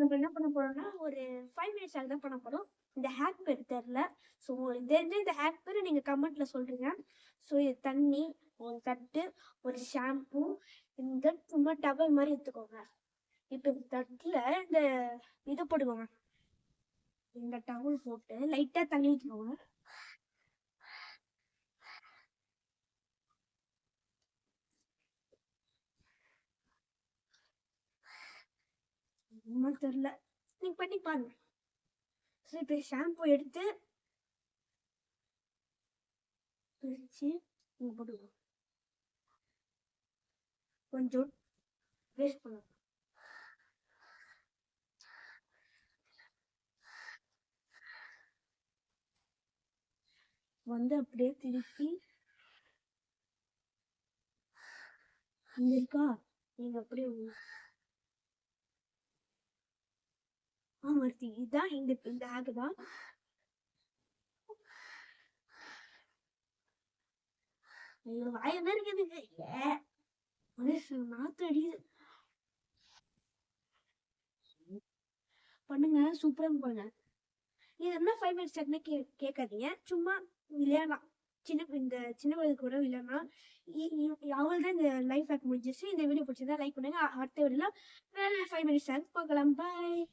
நம்ம என்ன பண்ண போறோம்னா ஒரு ஃபைவ் மினிட்ஸ் தான் பண்ண போறோம். இந்த ஹேக் பேர் தெரில ஸோ உங்களுக்கு தெரிஞ்ச இந்த ஹேக் பேர் நீங்கள் கமெண்ட்ல சொல்றீங்க ஸோ இது தண்ணி ஒரு தட்டு ஒரு ஷாம்பு இந்த சும்மா டவல் மாதிரி எடுத்துக்கோங்க. இப்போ இந்த தட்டில் இந்த இதை போடுவோங்க இந்த டவல் போட்டு லைட்டாக தண்ணி ஊற்றிக்கோங்க ஒன்றும் தெரில நீங்க பண்ணி பாருங்க. சரி இப்போ ஷாம்பு எடுத்து பிரிச்சு இங்கே போடுவோம் கொஞ்சம் வேஸ்ட் பண்ணுவோம் வந்து அப்படியே திருப்பி இங்க இருக்கா? நீங்க அப்படியே ஊ- இதுதான் இந்த இந்த ஆகு தான். ஐயோ வாய இருக்குது? ஏ மனுஷன் நாத்து அடிக்குது. பண்ணுங்க சூப்பரா பண்ணுங்க. இது என்ன ஃபைவ் மினிட்ஸ் டக்குன்னு கே கேட்காதீங்க. சும்மா விளையாடலாம். சின்ன இந்த சின்ன வயது கூட விளையாடலாம். அவள் தான் இந்த லைஃப் ஹேக் முடிஞ்சிச்சு இந்த வீடியோ பிடிச்சிருந்தா லைக் பண்ணுங்க. அடுத்த வீடியோல வேற ஃபைவ் மினிட்ஸ் பார்க்கலாம். பாய்